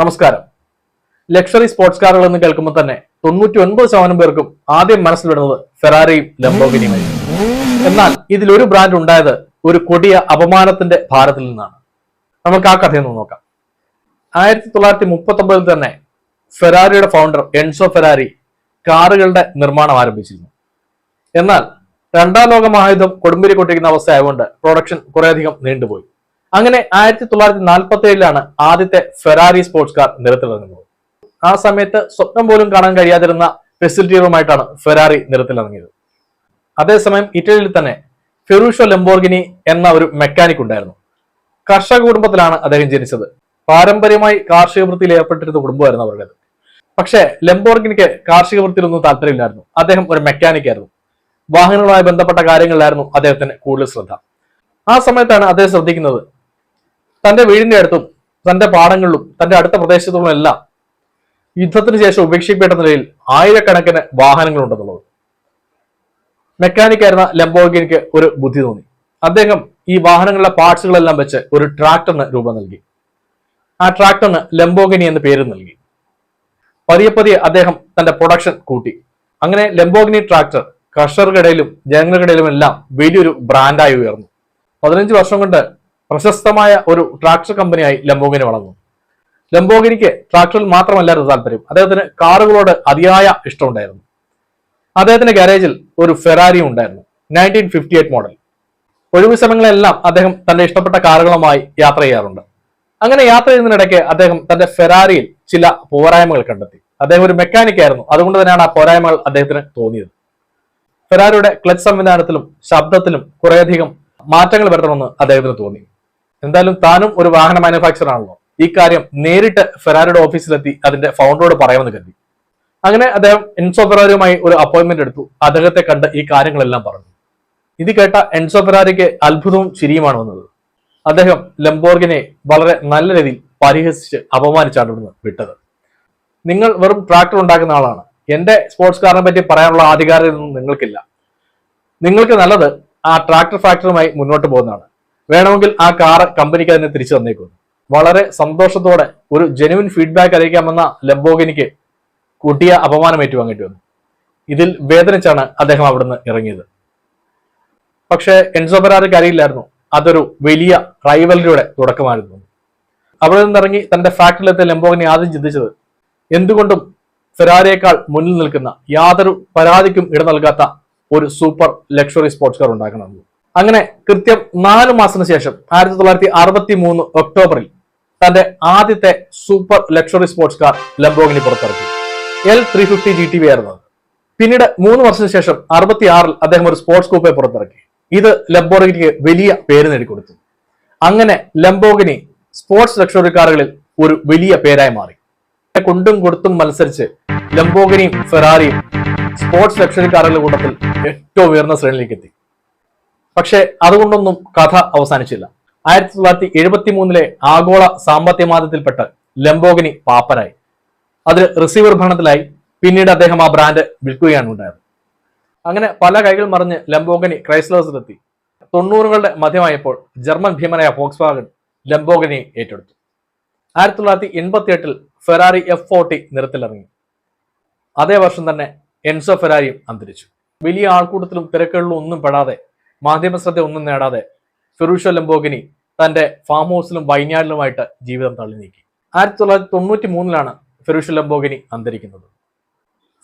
നമസ്കാരം. Luxury sports കാറുകൾ എന്ന് കേൾക്കുമ്പോൾ തന്നെ തൊണ്ണൂറ്റി ഒൻപത് ശതമാനം പേർക്കും ആദ്യം മനസ്സിൽ വരുന്നത് ഫെറാറിയും ലംബോഗിനിയുമായി എന്നാൽ ഇതിലൊരു ബ്രാൻഡ് ഉണ്ടായത് ഒരു കൊടിയ അപമാനത്തിന്റെ ഭാരത്തിൽ നിന്നാണ്. നമുക്ക് ആ കഥയൊന്ന് നോക്കാം. ആയിരത്തി തൊള്ളായിരത്തി മുപ്പത്തി ഒമ്പതിൽ തന്നെ ഫെറാറിയുടെ ഫൗണ്ടർ എൻസോ ഫെറാരി കാറുകളുടെ നിർമ്മാണം ആരംഭിച്ചിരുന്നു. എന്നാൽ രണ്ടാം ലോക മഹായുദ്ധം കൊടുമ്പിരി കൊട്ടിരിക്കുന്ന അവസ്ഥയായതുകൊണ്ട് പ്രൊഡക്ഷൻ കുറേയധികം നീണ്ടുപോയി. അങ്ങനെ ആയിരത്തി തൊള്ളായിരത്തി നാൽപ്പത്തി ഏഴിലാണ് ആദ്യത്തെ ഫെറാറി സ്പോർട്സ് കാർ നിരത്തിലിറങ്ങുന്നത്. ആ സമയത്ത് സ്വപ്നം പോലും കാണാൻ കഴിയാതിരുന്ന ഫെസിലിറ്റികളുമായിട്ടാണ് ഫെറാറി നിരത്തിലിറങ്ങിയത്. അതേസമയം ഇറ്റലിയിൽ തന്നെ ഫെറൂഷോ ലംബോർഗിനി എന്ന ഒരു മെക്കാനിക് ഉണ്ടായിരുന്നു. കർഷക കുടുംബത്തിലാണ് അദ്ദേഹം ജനിച്ചത്. പാരമ്പര്യമായി കാർഷിക വൃത്തിയിൽ ഏർപ്പെട്ടിരുന്ന കുടുംബമായിരുന്നു അവരുടേത്. പക്ഷേ ലംബോർഗിനിക്ക് കാർഷിക വൃത്തിയിലൊന്നും താല്പര്യമില്ലായിരുന്നു. അദ്ദേഹം ഒരു മെക്കാനിക് ആയിരുന്നു. വാഹനങ്ങളുമായി ബന്ധപ്പെട്ട കാര്യങ്ങളിലായിരുന്നു അദ്ദേഹത്തിന് കൂടുതൽ ശ്രദ്ധ. ആ സമയത്താണ് അദ്ദേഹം ശ്രദ്ധിക്കുന്നത് തന്റെ വീടിന്റെ അടുത്തും തന്റെ പാടങ്ങളിലും തന്റെ അടുത്ത പ്രദേശത്തുള്ള എല്ലാം യുദ്ധത്തിന് ശേഷം ഉപേക്ഷിക്കപ്പെട്ട നിലയിൽ ആയിരക്കണക്കിന് വാഹനങ്ങളുണ്ടെന്നുള്ളത്. മെക്കാനിക്കായിരുന്ന ലംബോഗിനിക്ക് ഒരു ബുദ്ധി തോന്നി. അദ്ദേഹം ഈ വാഹനങ്ങളുടെ പാർട്സുകളെല്ലാം വെച്ച് ഒരു ട്രാക്ടറിന് രൂപം നൽകി. ആ ട്രാക്ടറിന് ലംബോഗിനി എന്ന് പേര് നൽകി. പതിയെ പതിയെ അദ്ദേഹം തന്റെ പ്രൊഡക്ഷൻ കൂട്ടി. അങ്ങനെ ലംബോഗിനി ട്രാക്ടർ കർഷകർക്കിടയിലും ജനങ്ങൾക്കിടയിലും എല്ലാം വലിയൊരു ബ്രാൻഡായി ഉയർന്നു. പതിനഞ്ച് വർഷം കൊണ്ട് പ്രശസ്തമായ ഒരു ട്രാക്ടർ കമ്പനിയായി ലംബോഗിനി വളർന്നു. ലംബോഗിനിക്ക് ട്രാക്ടറിൽ മാത്രമല്ലായിരുന്നു താല്പര്യം. അദ്ദേഹത്തിന് കാറുകളോട് അതിയായ ഇഷ്ടമുണ്ടായിരുന്നു. അദ്ദേഹത്തിന്റെ ഗാരേജിൽ ഒരു ഫെറാരി ഉണ്ടായിരുന്നു നയന്റീൻ ഫിഫ്റ്റി എയ്റ്റ് മോഡൽ ഒഴിവു സമയങ്ങളെല്ലാം അദ്ദേഹം തന്റെ ഇഷ്ടപ്പെട്ട കാറുകളുമായി യാത്ര ചെയ്യാറുണ്ട്. അങ്ങനെ യാത്ര ചെയ്യുന്നതിനിടയ്ക്ക് അദ്ദേഹം തന്റെ ഫെറാറിയിൽ ചില പോരായ്മകൾ കണ്ടെത്തി. അദ്ദേഹം ഒരു മെക്കാനിക് ആയിരുന്നു അതുകൊണ്ട് തന്നെയാണ് ആ പോരായ്മകൾ അദ്ദേഹത്തിന് തോന്നിയത്. ഫെറാറിയുടെ ക്ലച്ച് സംവിധാനത്തിലും ശബ്ദത്തിലും കുറേയധികം മാറ്റങ്ങൾ വരുത്തണമെന്ന് അദ്ദേഹത്തിന് തോന്നി. എന്തായാലും താനും ഒരു വാഹന മാനുഫാക്ചർ ആണല്ലോ. ഈ കാര്യം നേരിട്ട് ഫെറാരിയുടെ ഓഫീസിലെത്തി അതിന്റെ ഫൗണ്ടറോട് പറയാമെന്ന് കരുതി. അങ്ങനെ അദ്ദേഹം എൻസോ ഫെറാരിയുമായി ഒരു അപ്പോയിന്റ്മെന്റ് എടുത്തു. അദ്ദേഹത്തെ കണ്ട് ഈ കാര്യങ്ങളെല്ലാം പറഞ്ഞു. ഇത് കേട്ട എൻസോ ഫെറാരിക്ക് അത്ഭുതവും ചിരിയുമാണ് വന്നത്. അദ്ദേഹം ലംബോർഗിനെ വളരെ നല്ല രീതിയിൽ പരിഹസിച്ച് അപമാനിച്ചാണ് ഇവിടുന്ന് വിട്ടത്. നിങ്ങൾ വെറും ട്രാക്ടർ ഉണ്ടാക്കുന്ന ആളാണ്. എന്റെ സ്പോർട്സ് കാറിനെ പറ്റി പറയാനുള്ള അധികാരം നിങ്ങൾക്കില്ല. നിങ്ങൾക്ക് നല്ലത് ആ ട്രാക്ടർ ഫാക്ടറിയുമായി മുന്നോട്ട് പോകുന്നതാണ്. വേണമെങ്കിൽ ആ കാർ കമ്പനിക്ക് തന്നെ തിരിച്ചു തന്നേക്കും. വളരെ സന്തോഷത്തോടെ ഒരു ജെനുവിൻ ഫീഡ്ബാക്ക് അറിയിക്കാമെന്ന ലംബോഗിനിക്ക് കൂട്ടിയ അപമാനം ഏറ്റുവാങ്ങേണ്ടി വന്നു. ഇതിൽ വേദനിച്ചാണ് അദ്ദേഹം അവിടുന്ന് ഇറങ്ങിയത്. പക്ഷേ എൻസോ ഫെറാറിക്ക് അറിയില്ലായിരുന്നു. അതൊരു വലിയ റൈവലറിയുടെ തുടക്കമായിരുന്നു. അവിടെ നിന്നിറങ്ങി തന്റെ ഫാക്ടറിയിലെത്തിയ ലംബോഗിനി ആദ്യം ചിന്തിച്ചത് എന്തുകൊണ്ടും ഫെരാരിയേക്കാൾ മുന്നിൽ നിൽക്കുന്ന യാതൊരു പരാതിക്കും ഇട നൽകാത്ത ഒരു സൂപ്പർ ലക്ഷറി സ്പോർട്സ് കാർ ഉണ്ടാക്കണമെന്ന്. അങ്ങനെ കൃത്യം നാല് മാസത്തിന് ശേഷം ആയിരത്തി തൊള്ളായിരത്തി അറുപത്തി മൂന്ന് ഒക്ടോബറിൽ തന്റെ ആദ്യത്തെ super luxury sports car Lamborghini പുറത്തിറക്കി. L three fifty G T V ആയിരുന്നു. പിന്നീട് മൂന്ന് വർഷത്തിന് ശേഷം അറുപത്തി ആറിൽ അദ്ദേഹം ഒരു സ്പോർട്സ് കൂപ്പെ പുറത്തിറക്കി. ഇത് ലംബോഗിനിക്ക് വലിയ പേര് നേടിക്കൊടുത്തു. അങ്ങനെ ലംബോഗിനി സ്പോർട്സ് ലക്ഷറി കാറുകളിൽ ഒരു വലിയ പേരായി മാറി. കൊണ്ടും കൊടുത്തും മത്സരിച്ച് ലംബോഗിനിയും ഫെറാറിയും സ്പോർട്സ് ലക്ഷറി കാറുകളുടെ കൂട്ടത്തിൽ ഏറ്റവും ഉയർന്ന ശ്രേണിയിലേക്ക് എത്തി. പക്ഷേ അതുകൊണ്ടൊന്നും കഥ അവസാനിച്ചില്ല. ആയിരത്തി തൊള്ളായിരത്തി എഴുപത്തി മൂന്നിലെ ആഗോള സാമ്പത്തിക മാതത്തിൽപ്പെട്ട് ലംബോഗിനി പാപ്പരായി. അതിൽ റിസീവർ ഭരണത്തിലായി. പിന്നീട് അദ്ദേഹം ആ ബ്രാൻഡ് വിൽക്കുകയാണ് ഉണ്ടായത്. അങ്ങനെ പല കൈകൾ മറിഞ്ഞ് ലംബോഗനി ക്രൈസ്ലേഴ്സിലെത്തി തൊണ്ണൂറുകളുടെ മധ്യമായപ്പോൾ ജർമ്മൻ ഭീമനായ ഫോക്സ് വാഗൺ ലംബോഗനിയെ ഏറ്റെടുത്തു. ആയിരത്തി തൊള്ളായിരത്തി എൺപത്തി എട്ടിൽ ഫെറാറി എഫ് ഫോർട്ടി നിരത്തിലിറങ്ങി. അതേ വർഷം തന്നെ എൻസോ ഫെറാരിയും അന്തരിച്ചു. വലിയ ആൾക്കൂട്ടത്തിലും തിരക്കുകളിലും ഒന്നും പെടാതെ മാധ്യമ ശ്രദ്ധ ഒന്നും നേടാതെ ഫിറൂഷ ലംബോഗിനി തന്റെ ഫാം ഹൗസിലും വൈനാടിലുമായിട്ട് ജീവിതം തള്ളി നീക്കി ആയിരത്തി തൊള്ളായിരത്തി തൊണ്ണൂറ്റി മൂന്നിലാണ് ഫിറൂഷ ലംബോഗിനി അന്തരിക്കുന്നത്.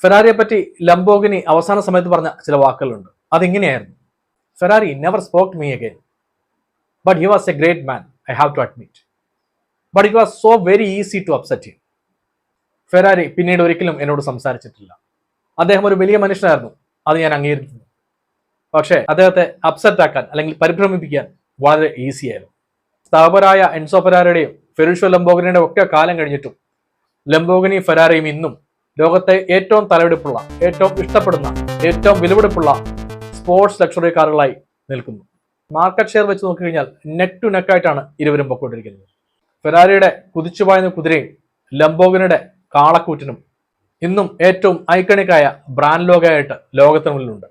ഫെറാരിയെ പറ്റി ലംബോഗിനി അവസാന സമയത്ത് പറഞ്ഞ ചില വാക്കുകളുണ്ട്. അതിങ്ങനെയായിരുന്നു? Ferrari never spoke me again but he was a great man I have to admit but it was so very easy to upset him Ferrari പിന്നീട് ഒരിക്കലും എന്നോട് സംസാരിച്ചിട്ടില്ല. അദ്ദേഹം ഒരു വലിയ മനുഷ്യനായിരുന്നു. അത് ഞാൻ അംഗീകരിക്കുന്നു. പക്ഷേ അദ്ദേഹത്തെ അപ്സെറ്റ് ആക്കാൻ അല്ലെങ്കിൽ പരിഭ്രമിപ്പിക്കാൻ വളരെ ഈസി ആയിരുന്നു. സ്ഥാപകരായ എൻസോ ഫെരാരയുടെയും ഫെറുഷോ ലംബോഗിനിയുടെ ഒക്കെ കാലം കഴിഞ്ഞിട്ടും ലംബോഗനി ഫെരാരയും ഇന്നും ലോകത്തെ ഏറ്റവും തലവെടുപ്പുള്ള ഏറ്റവും ഇഷ്ടപ്പെടുന്ന ഏറ്റവും വിലപിടിപ്പുള്ള സ്പോർട്സ് ലക്ഷറി കാറുകളായി നിൽക്കുന്നു. മാർക്കറ്റ് ഷെയർ വെച്ച് നോക്കിക്കഴിഞ്ഞാൽ നെറ്റ് ടു നെക്കായിട്ടാണ് ഇരുവരും പൊക്കോണ്ടിരിക്കുന്നത്. ഫെരാരിയുടെ കുതിച്ചുപായുന്ന കുതിരയും ലംബോഗിനിയുടെ കാളക്കൂറ്റിനും ഇന്നും ഏറ്റവും ഐക്കണിക്കായ ബ്രാൻഡ് ലോഗായിട്ട് ലോകത്തിന് മുന്നിലുണ്ട്.